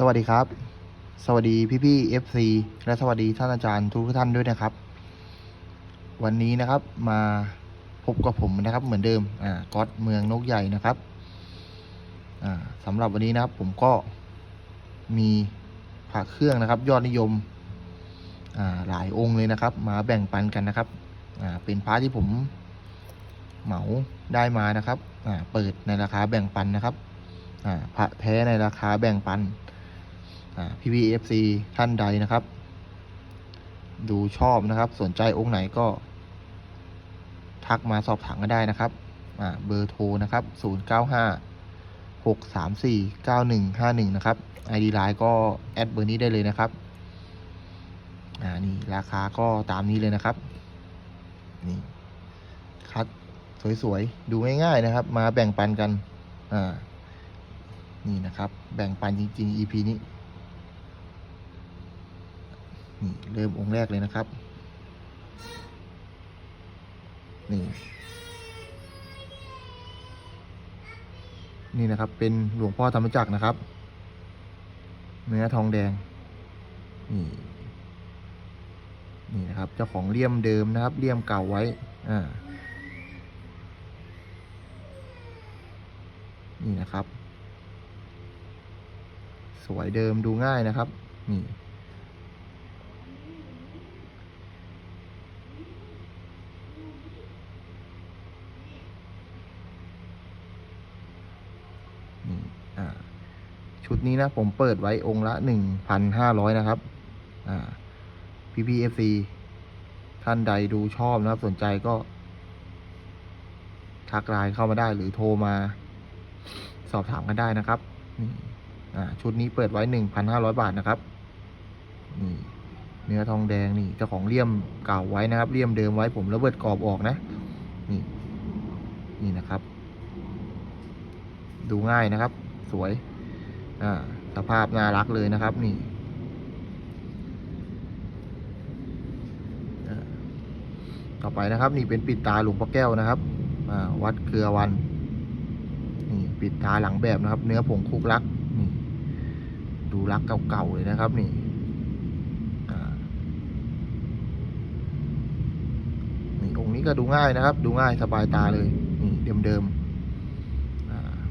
สวัสดีครับ สวัสดีพี่พี่เอฟซีและสวัสดีท่านอาจารย์ทุกท่านด้วยนะครับ วันนี้นะครับมาพบกับผมนะครับ เหมือนเดิมอ่าก๊อตเมืองนกใหญ่นะครับอ่าสำหรับวันนี้นะครับ ผมก็มีผักเครื่องนะครับ ยอดนิยมอ่าหลายองค์เลยนะครับ มาแบ่งปันกันนะครับอ่าเป็นพระที่ผมเหมาได้มานะครับอ่าเปิดในราคาแบ่งปันนะครับอ่าพระแท้ในราคาแบ่งปัน พี่พีเอฟซีท่านใดนะครับ ดูชอบนะครับ สนใจองค์ไหนก็ ทักมาสอบถามกันได้นะครับเบอร์โทรนะครับ 0 9 5 6 3 4 9 1 5 1 นะครับ ID ไลน์ก็แอดเบอร์นี้ได้เลยนะครับ อ่า นี่ ราคาก็ตามนี้เลยนะครับ นี่คัดสวยๆ ดูง่ายๆนะครับ มาแบ่งปันกัน อ่า นี่นะครับ แบ่งปันจริงๆ EP นี้ นี่เริ่มองค์แรกเลยนะครับ นี่ นี่นะครับ เป็นหลวงพ่อธรรมจักรนะครับ เนื้อทองแดง นี่ นี่นะครับ เจ้าของเลี่ยมเดิมนะครับ เลี่ยมเก่าไว้ อ่า นี่นะครับ สวยเดิมดูง่ายนะครับ นี่นี่อ่า ชุด นี้นะผมเปิดไว้องค์ละหนึ่งพันห้าร้อยนะครับ อ่าพี่พีเอฟซีท่านใดดูชอบนะครับ สนใจก็ ทักไลน์เข้ามาได้หรือโทรมา สอบถามกันได้นะครับนี่อ่า ชุดนี้เปิดไว้หนึ่งพันห้าร้อยบาทนะครับ นี่ เนื้อทองแดงนี่เจ้าของเลี่ยมเก่าไว้นะครับเลี่ยมเดิมไว้ผมระเบิดกรอบออกนะ นี่ นี่นะครับ ดูง่ายนะครับ สวย สภาพน่ารักเลยนะครับนี่ต่อไปนะครับ นี่เป็นปิดตาหลวงพ่อแก้วนะครับวัดเครือวัน นี่ปิดตาหลังแบบนะครับ เนื้อผงคุกลักนี่ ดูลักเก่าๆเลยนะครับ นี่อ่านี่องค์นี้ก็ดูง่ายนะครับ ดูง่ายสบายตาเลย นี่เดิมๆ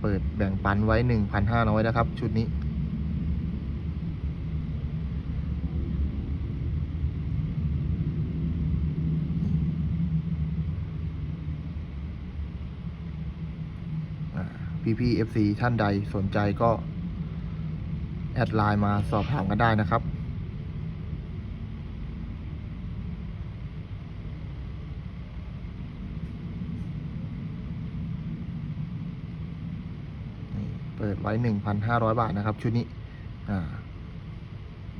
เปิดแบ่งปันไว้หนึ่งพันห้าร้อยนะครับ ชุดนี้พี่พี่เอฟซีท่านใดสนใจก็ แอดไลน์มาสอบถามกันได้นะครับ นี่เปิด ไว้หนึ่งพันห้าร้อยบาทนะครับ ชุดนี้อ่า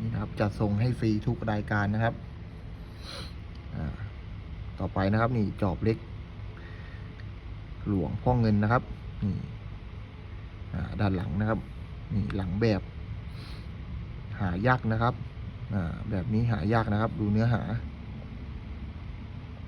นี่นะครับจัดส่งให้ฟรีทุกรายการนะครับอ่าต่อไปนะครับนี่จอบเล็ก หลวงพ่อเงินนะครับนี่อ่าด้านหลังนะครับนี่หลังแบบ หายากนะครับอ่าแบบนี้หายากนะครับ ดูเนื้อหา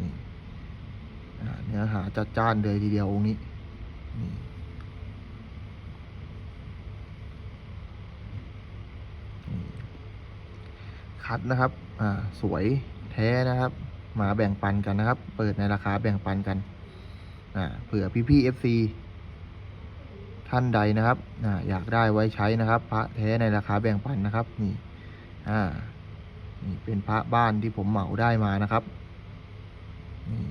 นี่เนื้อหาจัดจ้านเลยทีเดียวองค์นี้นี่ คัดนะครับ อ่า สวยแท้นะครับ มาแบ่งปันกันนะครับ เปิดในราคาแบ่งปันกัน อ่า เผื่อพี่พี่เอฟซีท่านใดนะครับ อ่า อยากได้ไว้ใช้นะครับ พระแท้ในราคาแบ่งปันนะครับ นี่ อ่า นี่เป็นพระบ้านที่ผมเหมาได้มานะครับ นี่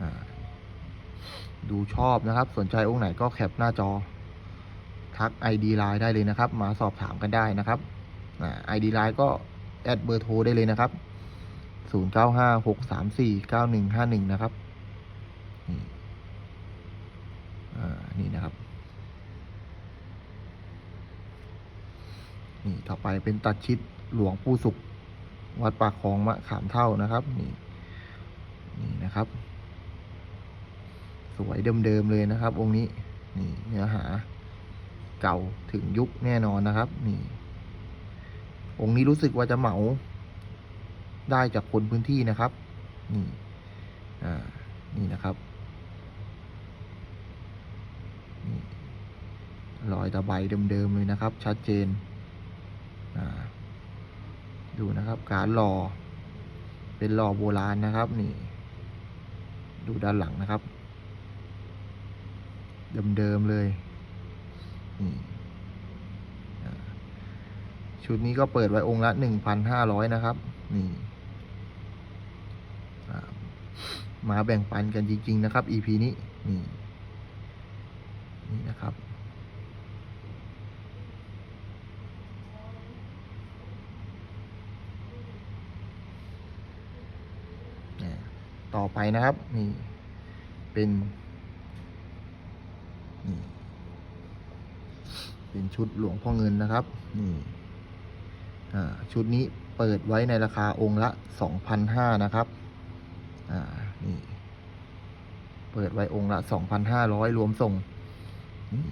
อ่าดูชอบนะครับ สนใจองค์ไหนก็แคปหน้าจอ ทัก ID ไลน์ได้เลยนะครับ มาสอบถามกันได้นะครับอ่า ID ไลน์ก็แอดเบอร์โทรได้เลยนะครับ 0 9 5 6 3 4 9 1 5 1 นะครับ นี่อ่านี่นะครับ นี่ต่อไปเป็นตัดชิดหลวงปู่สุข วัดปากคลองมะขามเท่านะครับ นี่นี่นะครับ สวยเดิมๆเลยนะครับ องค์นี้ นี่เนื้อหา เก่าถึงยุคแน่นอนนะครับ นี่ องค์นี้รู้สึกว่าจะเหมาได้จากคนพื้นที่นะครับ นี่ อ่า นี่นะครับนี่รอยตะไบเดิมๆเลยนะครับ ชัดเจน อ่า ดูนะครับ การหล่อ เป็นหล่อโบราณนะครับ นี่ ดูด้านหลังนะครับ เดิมๆเลย นี่ชุดนี้ก็เปิดไว้องค์ละหนึ่งพันห้าร้อยนะครับ นี่มาแบ่งปันกันจริง ๆ นะครับ EP นี้ นี่นี่นะครับอ่าต่อไปนะครับ นี่ เป็น เป็นชุดหลวงพ่อเงินนะครับ นี่อ่าชุดนี้เปิดไว้ในราคาองค์ละสองพันห้านะครับ อ่า นี่ เปิดไว้องค์ละสองพันห้าร้อยรวมส่งนี่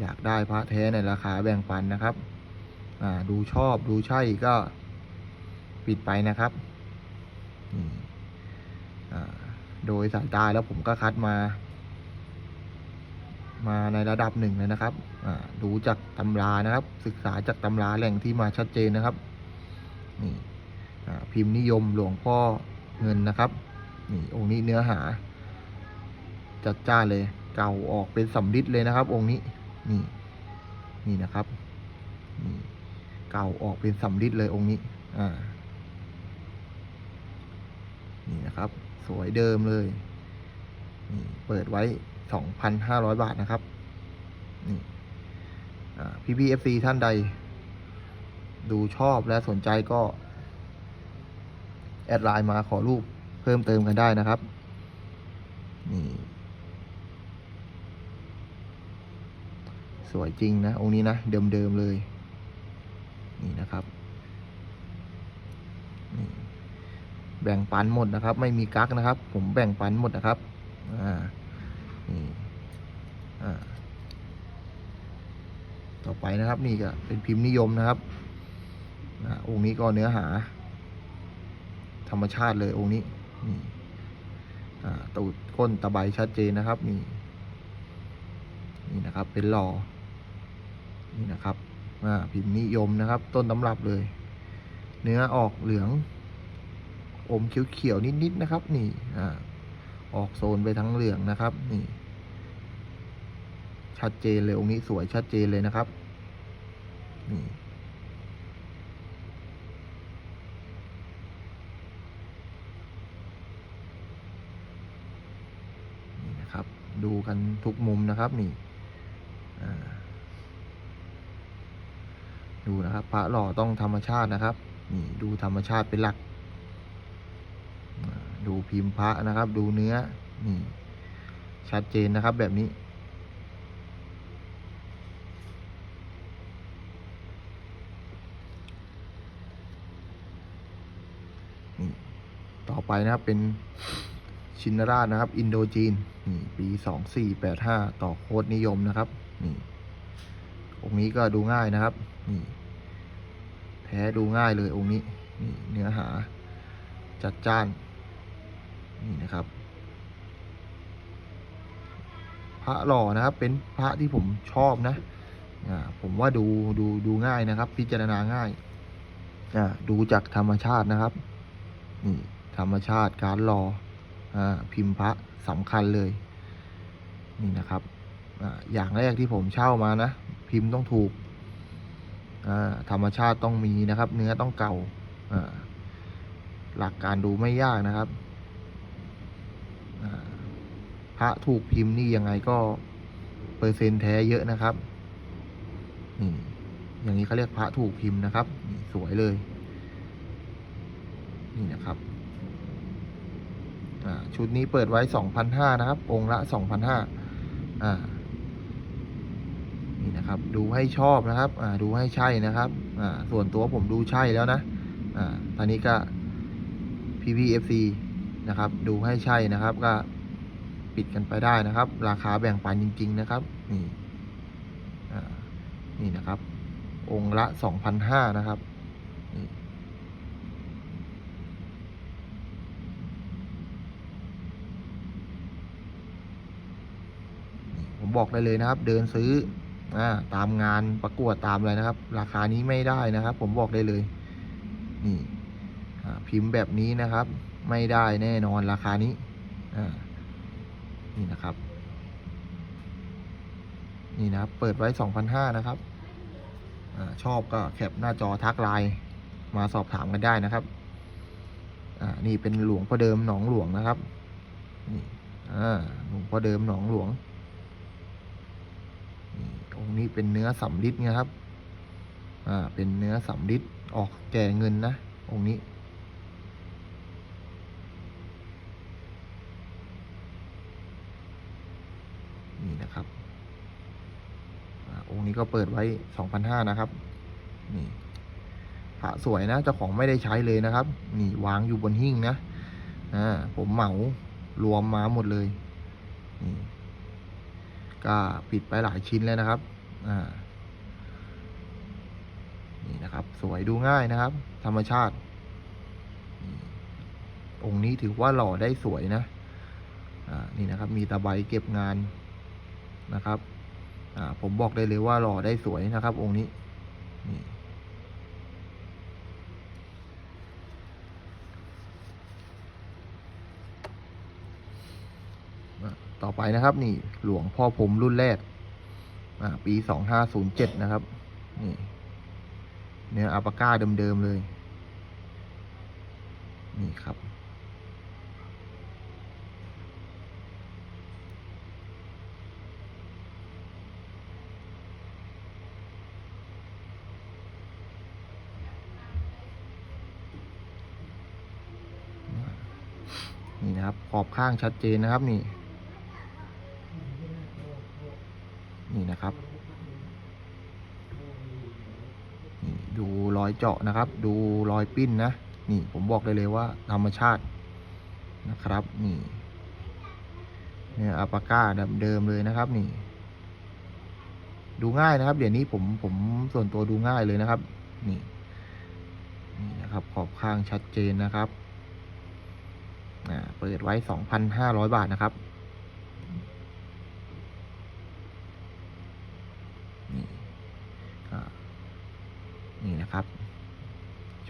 อยากได้พระแท้ในราคาแบ่งปันนะครับ อ่า ดูชอบดูใช่ก็ปิดไปนะครับนี่อ่า โดยสายตาแล้วผมก็คัดมา มาในระดับหนึ่งเลยนะครับดูจากตำรานะครับ ศึกษาจากตำราแหล่งที่มาชัดเจนนะครับนี่พิมพ์นิยมหลวงพ่อเงินนะครับนี่องค์นี้เนื้อหา จัดจ้านเลย เก่าออกเป็นสำริดเลยนะครับ องค์นี้นี่นี่นะครับนี่เก่าออกเป็นสำริดเลยองค์นี้อ่านี่นะครับ สวยเดิมเลยนี่เปิดไว้ สองพันห้าร้อยบาทนะครับ นี่พี่พีเอฟซีท่านใด ดูชอบและสนใจก็ แอดไลน์มาขอรูปเพิ่มเติมกันได้นะครับ นี่ สวยจริงนะ องค์นี้นะ เดิมๆเลย นี่นะครับนี่แบ่งปันหมดนะครับ ไม่มีกักนะครับ ผมแบ่งปันหมดนะครับ อ่า นี่อ่าต่อไปนะครับนี่ก็เป็นพิมพ์นิยมนะครับอ่าองค์นี้ก็เนื้อหา ธรรมชาติเลยองค์นี้นี่ตูดก้นตะไบชัดเจนนะครับนี่นี่นะครับเป็นหล่อนี่นะครับพิมพ์นิยมนะครับ ต้นตำรับเลย เนื้อออกเหลืองอมเขียวๆนิดๆนะครับ นี่อออกโซนไปทั้งเหลืองนะครับ นี่ ชัดเจนเลยองค์นี้สวยชัดเจนเลยนะครับนี่นี่นะครับ ดูกันทุกมุมนะครับนี่ดูนะครับ พระหล่อต้องธรรมชาตินะครับ นี่ดูธรรมชาติเป็นหลัก ดูพิมพ์พระนะครับ ดูเนื้อนี่ชัดเจนนะครับแบบนี้ต่ อไปนะครับ เป็นชินราชนะครับ อินโดจีนนี่ปีสองสี่แปดห้าต่อโคดนิยมนะครับ นี่องค์นี้ก็ดูง่ายนะครับ นี่แท้ดูง่ายเลยองค์นี้ นี่เนื้อหาจัดจ้าน นี่นะครับ พระหล่อนะครับ เป็นพระที่ผมชอบนะอ่าผมว่าดูดูดูง่ายนะครับ พิจารณาง่ายอ่าดูจากธรรมชาตินะครับ นี่ ธรรมชาติการหล่ออพิมพ์พระสำคัญเลย นี่นะครับออย่างแรกที่ผมเช่ามานะ พิมพ์ต้องถูกธรรมชาติต้องมีนะครับ เนื้อต้องเก่าหลักการดูไม่ยากนะครับพระถูกพิมพ์นี่ยังไงก็ เปอร์เซ็นต์แท้เยอะนะครับนี่อย่างนี้เขาเรียกพระถูกพิมพ์นะครับ สวยเลย นี่นะครับ ชุดนี้เปิดไว้สองพันห้านะครับ องค์ละสองพันห้าอ่านี่นะครับ ดูให้ชอบนะครับอ่าดูให้ใช่นะครับอ่าส่วนตัวผมดูใช่แล้วนะอ่าตอนนี้ก็ PPFC นะครับ ดูให้ใช่นะครับ ก็ปิดกันไปได้นะครับ ราคาแบ่งปันจริง ๆ นะครับ นี่อ่านี่นะครับ องค์ละสองพันห้านะครับ นี่ ผมบอกได้เลยนะครับ เดินซื้ออาตามงานประกวดตามอะไรนะครับ ราคานี้ไม่ได้นะครับ ผมบอกได้เลย นี่พิมพ์แบบนี้นะครับ ไม่ได้แน่นอนราคานี้นี่นะครับ นี่นะครับ เปิดไว้สองพันห้านะครับอชอบก็แคปหน้าจอทักไลน์มาสอบถามกันได้นะครับนี่เป็นหลวงพ่อเดิมหนองหลวงนะครับนี่หลวงพ่อเดิมหนองหลวง องค์นี้เป็นเนื้อสำริดไงครับ อ่า เป็นเนื้อสำริดออกแก่เงินนะ องค์นี้ นี่นะครับอ่าองค์นี้ก็เปิดไว้สองพันห้านะครับ นี่พระสวยนะเจ้าของไม่ได้ใช้เลยนะครับ นี่วางอยู่บนหิ้งนะ อ่า ผมเหมารวมมาหมดเลย นี่ ก็ปิดไปหลายชิ้นเลยนะครับ อ่า นี่นะครับ สวยดูง่ายนะครับ ธรรมชาติ องค์นี้ถือว่าหล่อได้สวยนะ อ่า นี่นะครับ มีตะไบเก็บงานนะครับ อ่า ผมบอกได้เลยว่าหล่อได้สวยนะครับ องค์นี้ อะ ต่อไปนะครับ นี่หลวงพ่อผมรุ่นแรกปีสองห้าศูนย์เจ็ดนะครับ นี่ เนื้ออัปาก้าเดิมๆเลย นี่ครับ นี่นะครับ ขอบข้างชัดเจนนะครับ นี่ดูรอย เจาะนะครับ ดูรอยปิ้นนะ นี่ผมบอกได้เลยว่าธรรมชาตินะครับ นี่เนี่ยอัปาก้าเดิมเลยนะครับนี่ ดูง่ายนะครับ เดี๋ยวนี้ผมผมส่วนตัวดูง่ายเลยนะครับ นี่นี่นะครับ ขอบข้างชัดเจนนะครับเปิดไว้สองพันห้าร้อยบาทนะครับ นี่อ่านี่นะครับ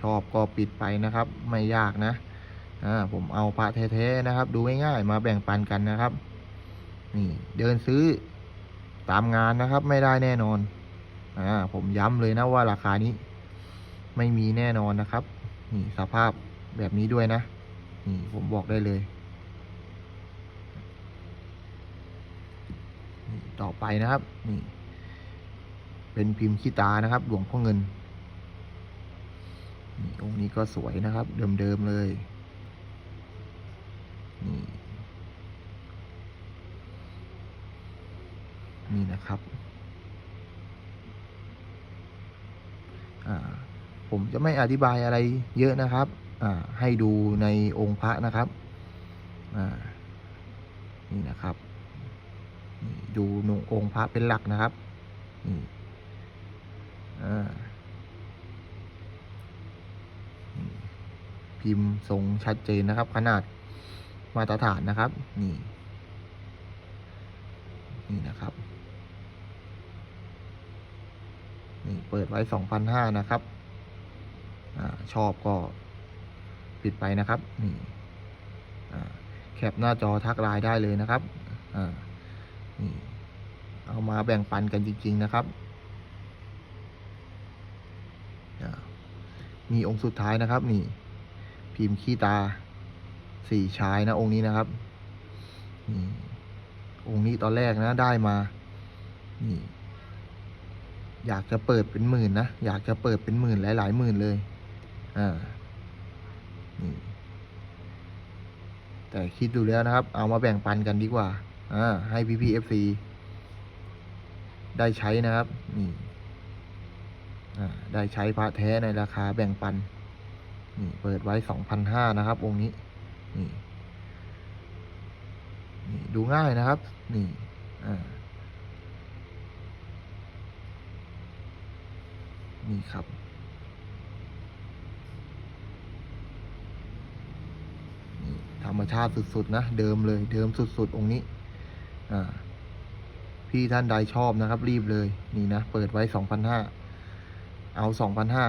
ชอบก็ปิดไปนะครับ ไม่ยากนะอ่าผมเอาพระแท้ๆนะครับ ดูง่ายๆมาแบ่งปันกันนะครับ นี่เดินซื้อตามงานนะครับ ไม่ได้แน่นอนอ่าผมย้ำเลยนะว่าราคานี้ ไม่มีแน่นอนนะครับ นี่สภาพแบบนี้ด้วยนะนี่ผมบอกได้เลย ต่อไปนะครับ นี่ เป็นพิมพ์ขี้ตานะครับ หลวงพ่อเงิน นี่องค์นี้ก็สวยนะครับ เดิมๆเลย นี่นี่นะครับผมจะไม่อธิบายอะไรเยอะนะครับให้ดูในองค์พระนะครับนี่นะครับ ดูนองค์พระเป็นหลักนะครับนี่อ่านี่ พิมพ์ทรงชัดเจนนะครับ ขนาดมาตรฐานนะครับ นี่ นี่นะครับ นี่เปิดไว้สองพันห้านะครับอชอบก็ปิดไปนะครับ นี่แคปหน้าจอทักไลน์ได้เลยนะครับนี่เอามาแบ่งปันกันจริง ๆนะครับอ่มีองค์สุดท้ายนะครับนี่ พิมพ์ขี้ตาสี่ชายนะ องค์นี้นะครับนี่องค์นี้ตอนแรกนะได้มา นี่ อยากจะเปิดเป็นหมื่นนะ อยากจะเปิดเป็นหมื่นหลายๆหมื่นเลย อ่า นี่ แต่คิดดูแล้วนะครับ เอามาแบ่งปันกันดีกว่า อ่า ให้พี่พีเอฟซีได้ใช้นะครับ นี่ อ่า ได้ใช้พระแท้ในราคาแบ่งปัน นี่เปิดไว้สองพันห้านะครับ องค์นี้ นี่นี่ดูง่ายนะครับ นี่อ่านี่ครับ นี่ธรรมชาติสุดๆนะ เดิมเลย เดิมสุดๆ องค์นี้ อ่า พี่ท่านใดชอบนะครับ รีบเลย นี่นะ เปิดไว้สองพันห้า เอาสองพันห้า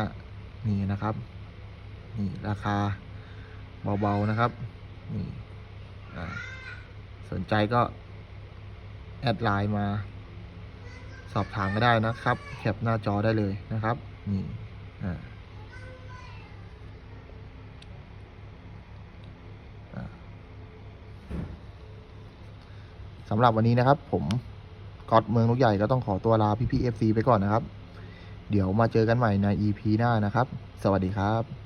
นี่นะครับ นี่ราคาเบาๆนะครับนี่สนใจก็ แอดไลน์มา สอบถามก็ได้นะครับ แคปหน้าจอได้เลยนะครับ นี่อ่าสำหรับวันนี้นะครับ ผมก๊อตเมืองลูกใหญ่ก็ต้องขอตัวลาพี่พีเอฟซีไปก่อนนะครับ เดี๋ยวมาเจอกันใหม่ใน EP หน้านะครับ สวัสดีครับ